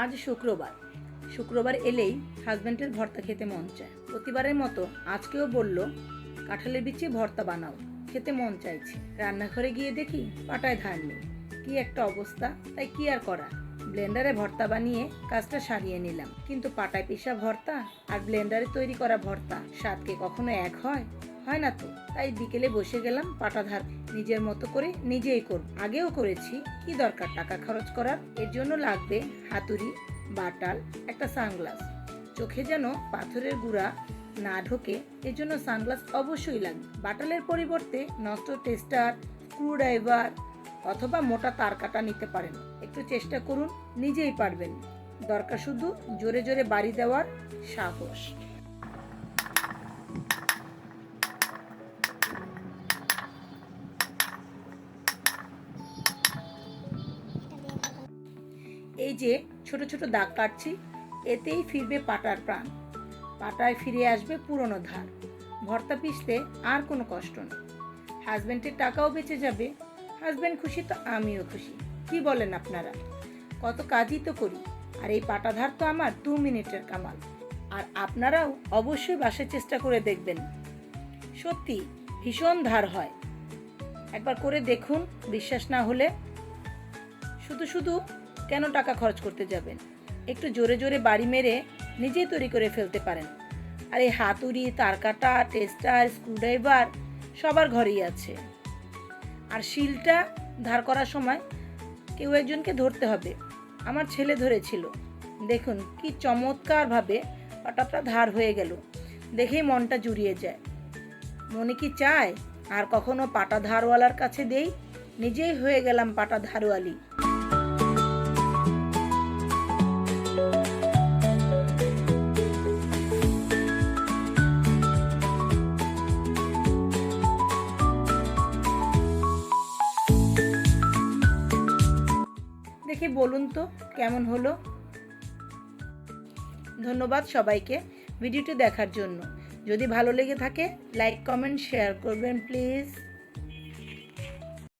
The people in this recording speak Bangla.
আজ শুক্রবার। শুক্রবার এলেই হাজব্যান্ডের ভর্তা খেতে মন চায়। প্রতিবারের মতো আজকেও বলল, কাঁঠালের বিচি ভর্তা বানাও, খেতে মন চাইছে। রান্নাঘরে গিয়ে দেখি পাটায় ধার নেই। কি একটা অবস্থা, তাই কি আর করা? ব্লেন্ডারে ভর্তা বানিয়ে কাজটা সারিয়ে নিলাম। কিন্তু পাটায় পিসা ভর্তা আর ব্লেন্ডারে তৈরি করা ভর্তা স্বাদকে কখনো এক হয়? হয় না তো? তাই বিকেলে বসে গেলাম পাটাধার। নিজের মতো করে নিজেই করব। আগেও করেছি। কি দরকার টাকা খরচ করার? এর জন্য লাগবে হাতুড়ি, বাটাল, একটা সানগ্লাস। চোখে যেন পাথরের গুঁড়া না ঢোকে, এর জন্য সানগ্লাস অবশ্যই লাগবে। বাটালের পরিবর্তে নষ্ট টেস্টার, স্ক্রুড্রাইভার অথবা মোটা তার কাটা নিতে পারেন। একটু চেষ্টা করুন, নিজেই পারবেন। দরকার শুধু জোরে জোরে বাড়ি দেওয়ার সাহস। এই যে ছোট ছোট দাগ কাটছি, এতেই ফিরবে পাটার প্রাণ। পাটায় ফিরে আসবে পুরনো ধার। ভর্তা পিষতে আর কোনো কষ্ট নেই। হাজব্যান্ডের টাকাও বেঁচে যাবে। হাজব্যান্ড খুশি তো আমিও খুশি। কি বলেন আপনারা? কত কাজই তো করি। আর এই পাটাধার তো আমার দু মিনিটের কামাল। আর আপনারাও অবশ্যই বাসায় চেষ্টা করে দেখবেন। সত্যি, ভীষণ ধার হয়। একবার করে দেখুন, বিশ্বাস না হলে। শুধু শুধু কেন টাকা খরচ করতে যাবেন? একটু জোরে জোরে বাড়ি মেরে নিজেই তৈরি করে ফেলতে পারেন। আর এই হাতুড়ি, তারকাটা, টেস্টার, স্ক্রুড্রাইভার, সবার ঘরেই আছে। আর শিলটা ধার করার সময় কেউ একজনকে ধরতে হবে। আমার ছেলে ধরেছিল। দেখুন কি চমৎকারভাবে পাটাটা ধার হয়ে গেল। দেখেই মনটা জুড়িয়ে যায়। মনে কি চায়? আর কখনো পাটা ধারওয়ালার কাছে দেই? নিজেই হয়ে গেলাম পাটা ধারওয়ালি। দেখে বলুন তো কেমন হলো? ধন্যবাদ সবাইকে ভিডিওটি দেখার জন্য। যদি ভালো লেগে থাকে লাইক কমেন্ট শেয়ার করবেন প্লিজ